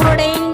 உடைய